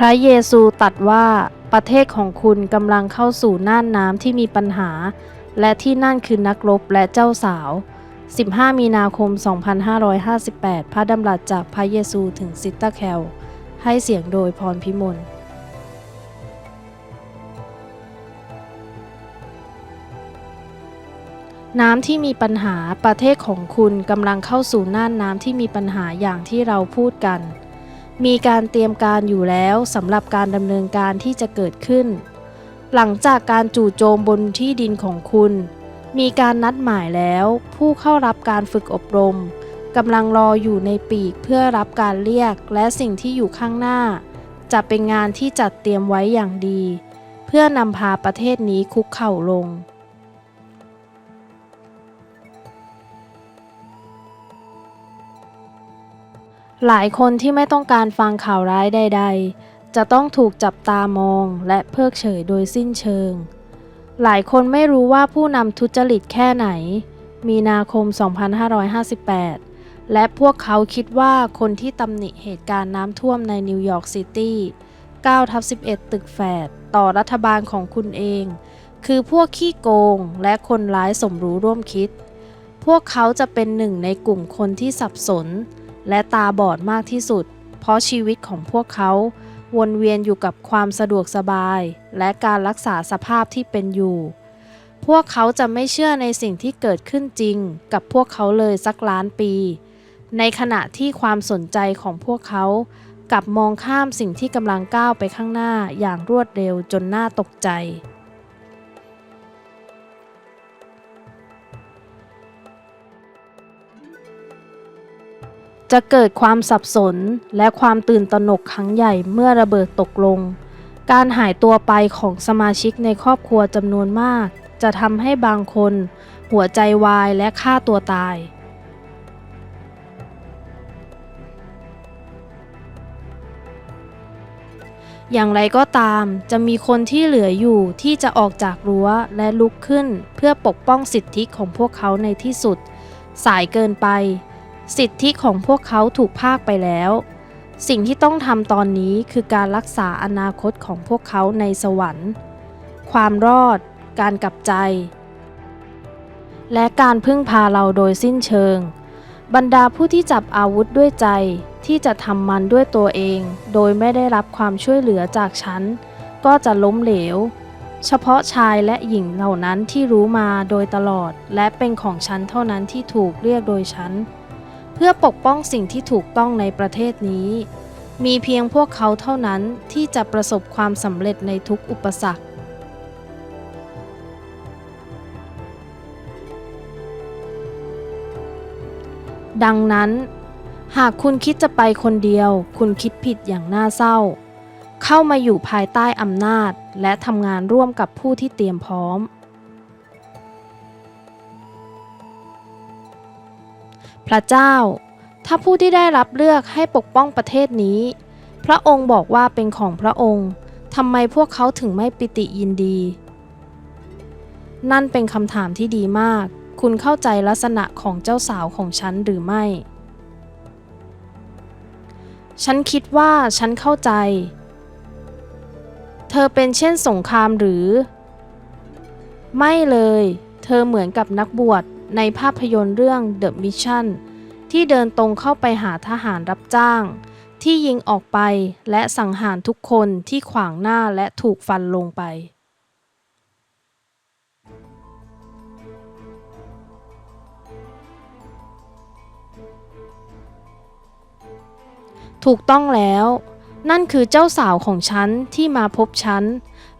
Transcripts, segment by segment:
พระเยซูตรัสว่าประเทศของคุณกำลังเข้าสู่น่านน้ำที่มีปัญหา และที่นั่นคือนักรบและเจ้าสาว 15 มีนาคม 2558 พระดำรัสจากพระเยซูถึงซิตตาแคล ให้เสียงโดยพรพิมลน้ำที่มีปัญหาประเทศของคุณกำลังเข้าสู่น่านน้ำที่มีปัญหาอย่างที่เราพูดกัน มีการเตรียมการอยู่แล้วสำหรับการดำเนินการที่จะเกิดขึ้น หลังจากการจู่โจมบนที่ดินของคุณ มีการนัดหมายแล้ว ผู้เข้ารับการฝึกอบรมกำลังรออยู่ในปีกเพื่อรับการเรียกและสิ่งที่อยู่ข้างหน้า จะเป็นงานที่จัดเตรียมไว้อย่างดี เพื่อนำพาประเทศนี้คุกเข่าลง หลายคนที่ไม่ต้องการฟังข่าวร้ายใด ๆ จะต้องถูกจับตามองและเพิกเฉยโดยสิ้นเชิง หลายคนไม่รู้ว่าผู้นำทุจริตแค่ไหน มีนาคม 2558 และพวกเขาคิดว่าคนที่ตำหนิเหตุการณ์น้ำท่วมในนิวยอร์กซิตี้9ทับ11 ตึกแฝดต่อรัฐบาลของคุณเอง คือพวกขี้โกงและคนร้ายสมรู้ร่วมคิด พวกเขาจะเป็นหนึ่งในกลุ่มคนที่สับสน และตาบอดมากที่สุด เพราะชีวิตของพวกเขาวนเวียนอยู่กับความสะดวกสบาย และการรักษาสภาพที่เป็นอยู่ พวกเขาจะไม่เชื่อในสิ่งที่เกิดขึ้นจริง กับพวกเขาเลยสักล้านปี ในขณะที่ความสนใจของพวกเขากับมองข้ามสิ่งที่กำลังก้าวไปข้างหน้าอย่างรวดเร็วจนน่าตกใจ จะเกิดความสับสนและความตื่นตระหนกครั้งใหญ่เมื่อระเบิดตกลง การหายตัวไปของสมาชิกในครอบครัวจำนวนมาก จะทำให้บางคน หัวใจวายและฆ่าตัวตาย อย่างไรก็ตามจะมีคนที่เหลืออยู่ที่จะออกจากรั้วและลุกขึ้นเพื่อปกป้องสิทธิของพวกเขาในที่สุด สายเกินไป สิทธิของพวกเขาถูกพากไปแล้ว สิ่งที่ต้องทำตอนนี้คือการรักษาอนาคตของพวกเขาในสวรรค์ ความรอด การกลับใจ และการพึ่งพาเราโดยสิ้นเชิง บรรดาผู้ที่จับอาวุธด้วยใจที่จะทำมันด้วยตัวเอง โดยไม่ได้รับความช่วยเหลือจากฉัน ก็จะล้มเหลว เฉพาะชายและหญิงเหล่านั้นที่รู้มาโดยตลอด และเป็นของฉันเท่านั้นที่ถูกเรียกโดยฉัน เพื่อปกป้องสิ่งที่ถูกต้องในประเทศนี้ มีเพียงพวกเขาเท่านั้นที่จะประสบความสำเร็จในทุกอุปสรรค ดังนั้น หากคุณคิดจะไปคนเดียว คุณคิดผิดอย่างน่าเศร้า เข้ามาอยู่ภายใต้อำนาจ และทำงานร่วมกับผู้ที่เตรียมพร้อม พระเจ้า ถ้าผู้ที่ได้รับเลือกให้ปกป้องประเทศนี้ พระองค์บอกว่าเป็นของพระองค์ทำไมพวกเขาถึงไม่ปิติยินดี นั่นเป็นคำถามที่ดีมาก คุณเข้าใจลักษณะของเจ้าสาวของฉันหรือไม่ ฉันคิดว่าฉันเข้าใจ เธอเป็นเช่นสงครามหรือ ไม่เลย เธอเหมือนกับนักบวช ในภาพยนตร์เรื่อง The Mission ที่เดินตรงเข้าไปหาทหารรับจ้าง ที่ยิงออกไปและสังหารทุกคนที่ขวางหน้าและถูกฟันลงไป ถูกต้องแล้ว นั่นคือเจ้าสาวของฉันที่มาพบฉัน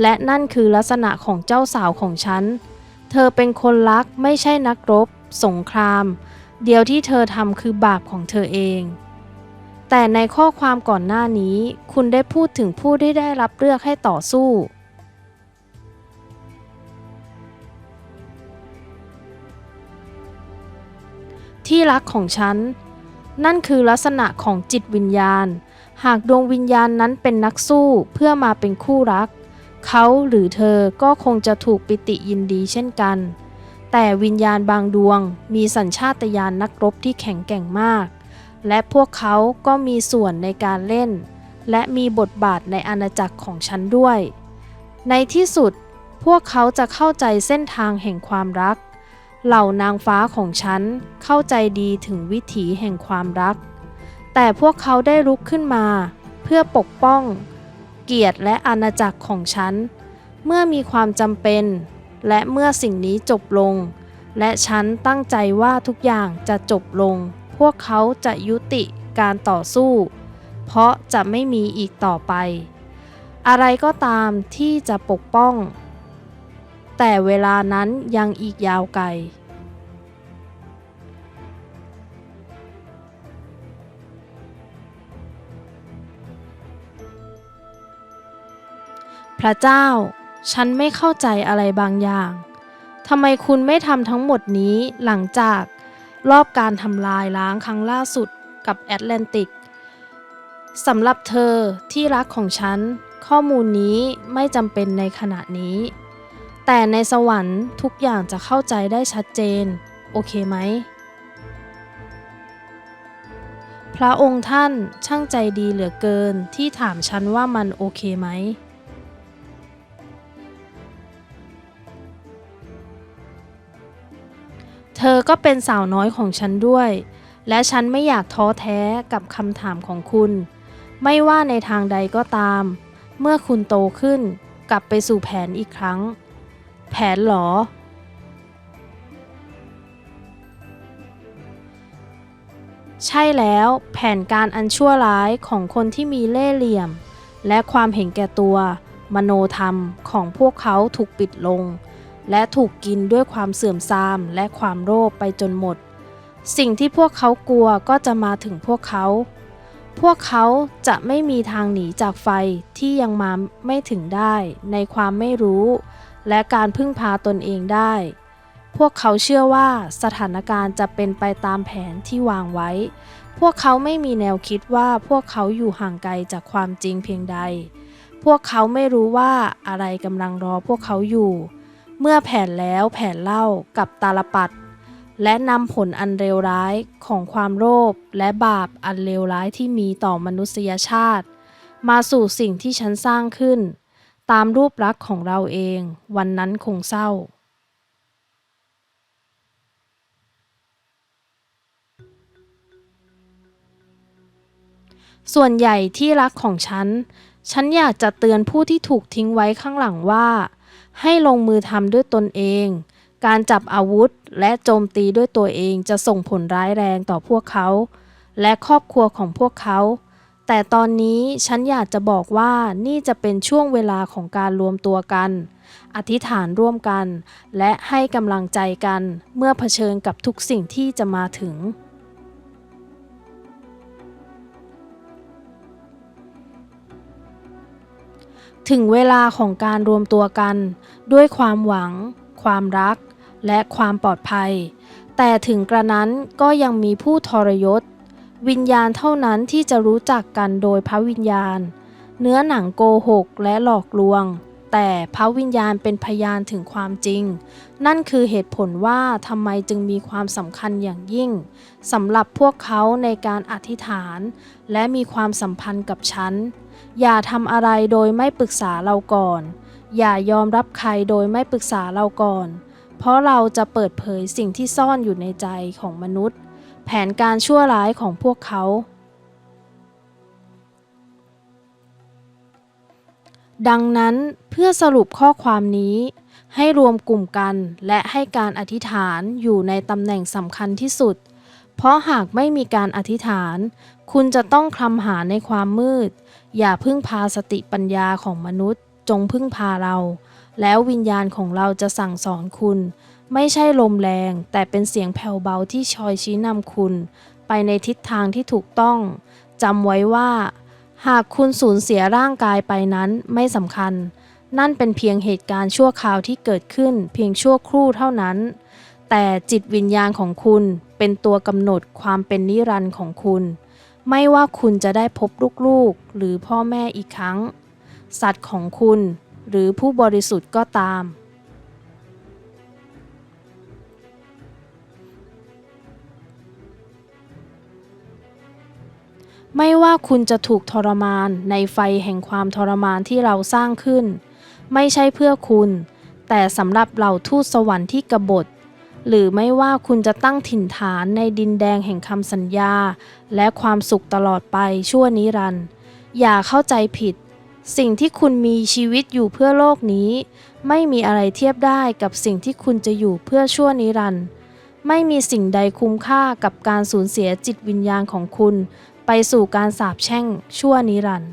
และนั่นคือลักษณะของเจ้าสาวของฉัน เธอเป็นคนรักไม่ใช่นักรบ สงคราม เดียวที่เธอทำคือบาปของเธอเอง แต่ในข้อความก่อนหน้านี้ คุณได้พูดถึงผู้ที่ได้รับเลือกให้ต่อสู้ ที่รักของฉัน นั่นคือลักษณะของจิตวิญญาณ หากดวงวิญญาณนั้นเป็นนักสู้เพื่อมาเป็นคู่รัก เขาหรือเธอก็คงจะถูกปิติยินดีเช่นกัน แต่วิญญาณบางดวงมีสัญชาตญาณนักรบที่แข็งแกร่งมาก และพวกเขาก็มีส่วนในการเล่น และมีบทบาทในอาณาจักรของฉันด้วย ในที่สุดพวกเขาจะเข้าใจเส้นทางแห่งความรัก เหล่านางฟ้าของฉันเข้าใจดีถึงวิถีแห่งความรัก แต่พวกเขาได้ลุกขึ้นมา เพื่อปกป้อง เกียรติและอาณาจักรของฉัน เมื่อมีความจำเป็น และเมื่อสิ่งนี้จบลง และฉันตั้งใจว่าทุกอย่างจะจบลง พวกเขาจะยุติการต่อสู้ เพราะจะไม่มีอีกต่อไป อะไรก็ตามที่จะปกป้อง แต่เวลานั้นยังอีกยาวไกล พระเจ้า ฉันไม่เข้าใจอะไรบางอย่างทำไมคุณไม่ทำทั้งหมดนี้หลังจากรอบการทำลายล้างครั้งล่าสุดกับแอตแลนติกสำหรับเธอที่รักของฉัน ข้อมูลนี้ไม่จำเป็นในขณะนี้ แต่ในสวรรค์ทุกอย่างจะเข้าใจได้ชัดเจน โอเคไหม พระองค์ท่านช่างใจดีเหลือเกินที่ถามฉันว่ามันโอเคไหม ธอก็เป็นสาวน้อยของฉันด้วย และฉันไม่อยากท้อแท้กับคำถามของคุณ ไม่ว่าในทางใดก็ตาม เมื่อคุณโตขึ้น กลับไปสู่แผนอีกครั้ง แผนหรอ ใช่แล้วแผนการอันชั่วร้ายของคนที่มีเล่ห์เหลี่ยม และความเห็นแก่ตัว มโนธรรมของพวกเขาถูกปิดลง และถูกกินด้วยความเสื่อมทรามและความโลภไปจนหมด สิ่งที่พวกเขากลัวก็จะมาถึงพวกเขา พวกเขาจะไม่มีทางหนีจากไฟที่ยังมาไม่ถึงได้ในความไม่รู้ และการพึ่งพาตนเองได้ พวกเขาเชื่อว่าสถานการณ์จะเป็นไปตามแผนที่วางไว้ พวกเขาไม่มีแนวคิดว่าพวกเขาอยู่ห่างไกลจากความจริงเพียงใด พวกเขาไม่รู้ว่าอะไรกำลังรอพวกเขาอยู่ เมื่อแผนแล้วแผนเล่ากับตาลปัด และนำผลอันเลวร้ายของความโลภและบาปอันเลวร้ายที่มีต่อมนุษยชาติ มาสู่สิ่งที่ฉันสร้างขึ้น ตามรูปลักษณ์ของเราเอง วันนั้นคงเศร้าส่วนใหญ่ที่รักของฉัน ฉันอยากจะเตือนผู้ที่ถูกทิ้งไว้ข้างหลังว่า ให้ลงมือทำด้วยตนเอง การจับอาวุธและโจมตีด้วยตัวเองจะส่งผลร้ายแรงต่อพวกเขา และครอบครัวของพวกเขา แต่ตอนนี้ฉันอยากจะบอกว่านี่จะเป็นช่วงเวลาของการรวมตัวกัน อธิษฐานร่วมกัน และให้กำลังใจกันเมื่อเผชิญกับทุกสิ่งที่จะมาถึง ถึงเวลาของการรวมตัวกัน ด้วยความหวัง ความรัก และความปลอดภัย แต่ถึงกระนั้นก็ยังมีผู้ทรยศ วิญญาณเท่านั้นที่จะรู้จักกันโดยพระวิญญาณ เนื้อหนังโกหกและหลอกลวง แต่พระวิญญาณเป็นพยานถึงความจริง นั่นคือเหตุผลว่าทำไมจึงมีความสำคัญอย่างยิ่งสำหรับพวกเขาในการอธิษฐาน และมีความสัมพันธ์กับฉัน อย่าทำอะไรโดยไม่ปรึกษาเราก่อน อย่ายอมรับใครโดยไม่ปรึกษาเราก่อน เพราะเราจะเปิดเผยสิ่งที่ซ่อนอยู่ในใจของมนุษย์ แผนการชั่วร้ายของพวกเขา ดังนั้นเพื่อสรุปข้อความนี้ ให้รวมกลุ่มกันและให้การอธิษฐานอยู่ในตำแหน่งสำคัญที่สุด เพราะหากไม่มีการอธิษฐาน คุณจะต้องคลำหาในความมืด อย่าพึ่งพาสติปัญญาของมนุษย์ จงพึ่งพาเรา แล้ววิญญาณของเราจะสั่งสอนคุณ ไม่ใช่ลมแรง แต่เป็นเสียงแผ่วเบาที่ชอยชี้นำคุณ ไปในทิศทางที่ถูกต้องจำไว้ว่า หากคุณสูญเสียร่างกายไปนั้นไม่สำคัญ นั่นเป็นเพียงเหตุการณ์ชั่วคราวที่เกิดขึ้น เพียงชั่วครู่เท่านั้น แต่จิตวิญญาณของคุณเป็นตัวกำหนดความเป็นนิรันดร์ของคุณ ไม่ว่าคุณจะได้พบลูกๆ หรือพ่อแม่อีกครั้ง สัตว์ของคุณหรือผู้บริสุทธิ์ก็ตาม ไม่ว่าคุณจะถูกทรมานในไฟแห่งความทรมานที่เราสร้างขึ้น ไม่ใช่เพื่อคุณ แต่สำหรับเหล่าทูตสวรรค์ที่กบฏ หรือไม่ว่าคุณจะตั้งถิ่นฐานในดินแดงแห่งคำสัญญา และความสุขตลอดไปชั่วนิรันดร์อย่าเข้าใจผิด สิ่งที่คุณมีชีวิตอยู่เพื่อโลกนี้ ไม่มีอะไรเทียบได้กับสิ่งที่คุณจะอยู่เพื่อชั่วนิรันดร์ไม่มีสิ่งใดคุ้มค่ากับการสูญเสียจิตวิญญาณของคุณ ไปสู่การสาปแช่งชั่วนิรันดร์